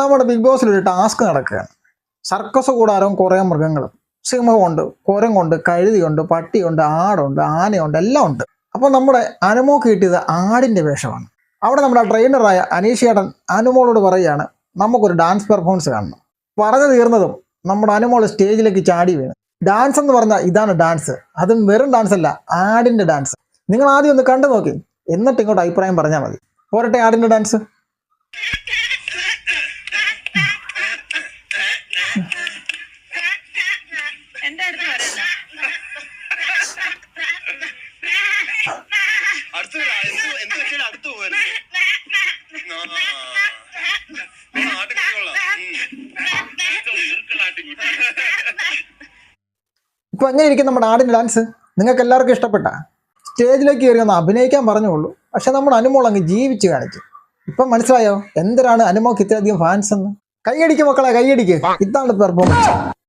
നമ്മുടെ ബിഗ് ബോസിൽ ഒരു ടാസ്ക് നടക്കുകയാണ്. സർക്കസ് കൂടാരവും കുറേ മൃഗങ്ങളും സിംഹമുണ്ട് കുരങ്ങുണ്ട് കഴുതിയുണ്ട് പട്ടിയുണ്ട് ആടുണ്ട് ആനയുണ്ട് എല്ലാം ഉണ്ട്. അപ്പോൾ നമ്മുടെ അനുമോക്ക് കിട്ടിയത് ആടിന്റെ വേഷമാണ്. അവിടെ നമ്മുടെ ട്രെയിനറായ അനീഷേട്ടൻ അനുമോളോട് പറയുകയാണ് നമുക്കൊരു ഡാൻസ് പെർഫോമൻസ് കാണണം. പറഞ്ഞു തീർന്നതും നമ്മുടെ അനുമോൾ സ്റ്റേജിലേക്ക് ചാടി വീണ്. ഡാൻസ് എന്ന് പറഞ്ഞാൽ ഇതാണ് ഡാൻസ് അതും വെറും ഡാൻസ് അല്ല ആടിന്റെ ഡാൻസ് നിങ്ങൾ ആദ്യം ഒന്ന് കണ്ടു നോക്കി എന്നിട്ട് ഇങ്ങോട്ട് അഭിപ്രായം പറഞ്ഞാൽ മതി. പോരട്ടെ ആടിന്റെ ഡാൻസ് അടുത്ത്. എന്ത് എന്ത് പറ്റിയാലും അടുത്ത് പോകരുത്. ഇപ്പൊ എങ്ങനെ ഇരിക്കും നമ്മുടെ ആടിന്റെ ഡാൻസ് നിങ്ങൾക്ക് എല്ലാവർക്കും ഇഷ്ടപ്പെട്ട? സ്റ്റേജിലേക്ക് കയറി ഒന്ന് അഭിനയിക്കാൻ പറഞ്ഞുള്ളൂ പക്ഷെ നമ്മൾ അനുമോൾ അങ്ങ് ജീവിച്ച് കാണിച്ചു ഇപ്പം മനസ്സിലായോ? എന്തിനാണ് അനുമോക്ക് ഇത്രയധികം ഫാൻസ് എന്ന്? കൈയടിക്ക് മക്കളെ കൈയടിക്ക്. ഇതാണ് പെർഫോമൻസ്